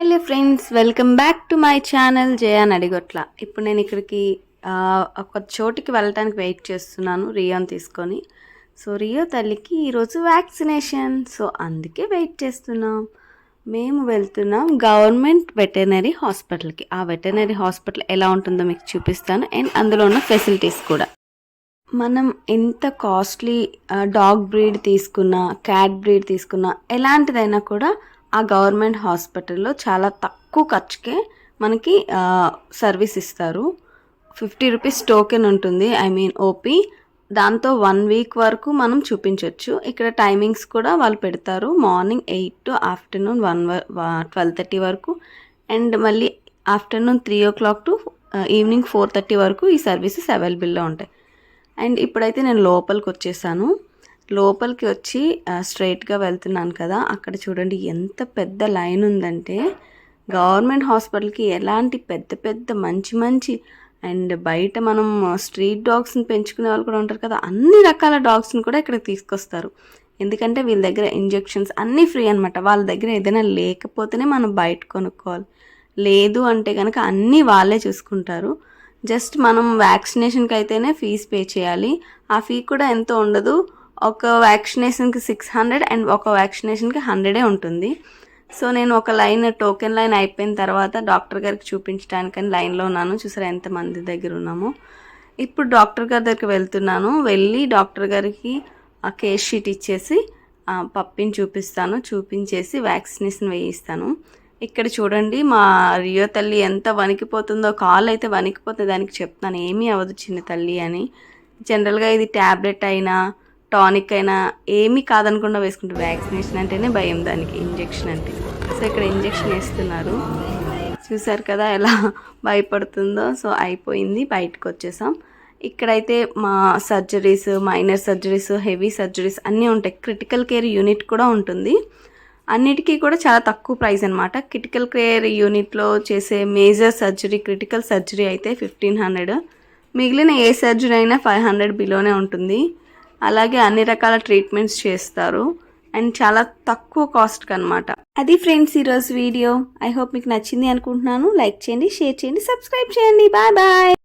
Hello friends welcome back to my channel Jaya Nadigotla. ఇప్పుడు నేను ఇక్కడికి ఒక చోటికి వెళ్ళటానికి వెయిట్ చేస్తున్నాను రియోని తీసుకొని. సో రియో తల్లికి ఈరోజు వ్యాక్సినేషన్. సో అందుకే వెయిట్ చేస్తున్నాం. మేము వెళ్తున్నాం గవర్నమెంట్ వెటర్నరీ హాస్పిటల్కి. ఆ వెటర్నరీ హాస్పిటల్ ఎలా ఉంటుందో మీకు చూపిస్తాను. అండ్ అందులో ఉన్న ఫెసిలిటీస్ కూడా. మనం ఎంత కాస్ట్లీ డాగ్ బ్రీడ్ తీసుకున్నా క్యాట్ బ్రీడ్ తీసుకున్నా ఎలాంటిదైనా కూడా ఆ గవర్నమెంట్ హాస్పిటల్లో చాలా తక్కువ ఖర్చుకే మనకి సర్వీస్ ఇస్తారు. ఫిఫ్టీ రూపీస్ టోకెన్ ఉంటుంది. ఐ మీన్ ఓపీ దాంతో వన్ వీక్ వరకు మనం చూపించవచ్చు ఇక్కడ టైమింగ్స్ కూడా వాళ్ళు పెడతారు. Morning eight to afternoon one twelve thirty వరకు. అండ్ మళ్ళీ afternoon three o'clock to evening four thirty వరకు ఈ సర్వీసెస్ అవైలబుల్లో ఉంటాయి. అండ్ ఇప్పుడైతే నేను లోపలికి వచ్చేసాను. లోపలికి వచ్చి స్ట్రైట్గా వెళ్తున్నాను కదా అక్కడ చూడండి ఎంత పెద్ద లైన్ ఉందంటే గవర్నమెంట్ హాస్పిటల్కి ఎలాంటి పెద్ద పెద్ద మంచి మంచి అండ్ బయట మనం స్ట్రీట్ డాగ్స్ని పెంచుకునే వాళ్ళు కూడా ఉంటారు కదా అన్ని రకాల డాగ్స్ని కూడా ఇక్కడ తీసుకొస్తారు. ఎందుకంటే వీళ్ళ దగ్గర ఇంజెక్షన్స్ అన్నీ ఫ్రీ అనమాట వాళ్ళ దగ్గర ఏదైనా లేకపోతేనే మనం బయట కొనుక్కోవాలి. లేదు అంటే కనుక అన్నీ వాళ్ళే చూసుకుంటారు. జస్ట్ మనం వ్యాక్సినేషన్కి అయితేనే ఫీజ్ పే చేయాలి. ఆ ఫీ కూడా ఎంతో ఉండదు. ఒక వ్యాక్సినేషన్కి సిక్స్ హండ్రెడ్ అండ్ ఒక వ్యాక్సినేషన్కి హండ్రెడే ఉంటుంది. సో నేను ఒక లైన్ టోకెన్ లైన్ అయిపోయిన తర్వాత డాక్టర్ గారికి చూపించడానికని లైన్లో ఉన్నాను. చూసారా ఎంతమంది దగ్గర ఉన్నామో. ఇప్పుడు డాక్టర్ గారి దగ్గరికి వెళ్తున్నాను. వెళ్ళి డాక్టర్ గారికి ఆ కేస్ షీట్ ఇచ్చేసి పప్పిని చూపిస్తాను. చూపించేసి వ్యాక్సినేషన్ వేయిస్తాను. ఇక్కడ చూడండి మా రియో తల్లి ఎంత వణికిపోతుందో కాల్ అయితే వణికిపోతే దానికి చెప్తాను ఏమీ అవ్వదు చిన్న తల్లి అని. జనరల్గా ఇది ట్యాబ్లెట్ అయినా టానిక్ అయినా ఏమీ కాదనకుండా వేసుకుంటారు వ్యాక్సినేషన్ అంటేనే భయం దానికి ఇంజెక్షన్ అంటే. సో ఇక్కడ ఇంజెక్షన్ వేస్తున్నారు. చూసారు కదా ఎలా భయపడుతుందో. సో అయిపోయింది బయటకు వచ్చేసాం. ఇక్కడైతే మా surgeries minor surgeries heavy surgeries అన్నీ ఉంటాయి. క్రిటికల్ కేర్ యూనిట్ కూడా ఉంటుంది. అన్నిటికీ కూడా చాలా తక్కువ ప్రైస్ అనమాట క్రిటికల్ కేర్ యూనిట్లో చేసే మేజర్ సర్జరీ క్రిటికల్ సర్జరీ అయితే ఫిఫ్టీన్ హండ్రెడ్. మిగిలిన ఏ సర్జరీ అయినా ఫైవ్ హండ్రెడ్ బిలోనే ఉంటుంది. అలాగే అన్ని రకాల ట్రీట్మెంట్స్ చేస్తారు. అండ్ చాలా తక్కువ కాస్ట్కి అనమాట అది ఫ్రెండ్స్ ఈరోజు వీడియో ఐ హోప్ మీకు నచ్చింది అనుకుంటున్నాను. లైక్ చేయండి షేర్ చేయండి సబ్స్క్రైబ్ చేయండి. Bye bye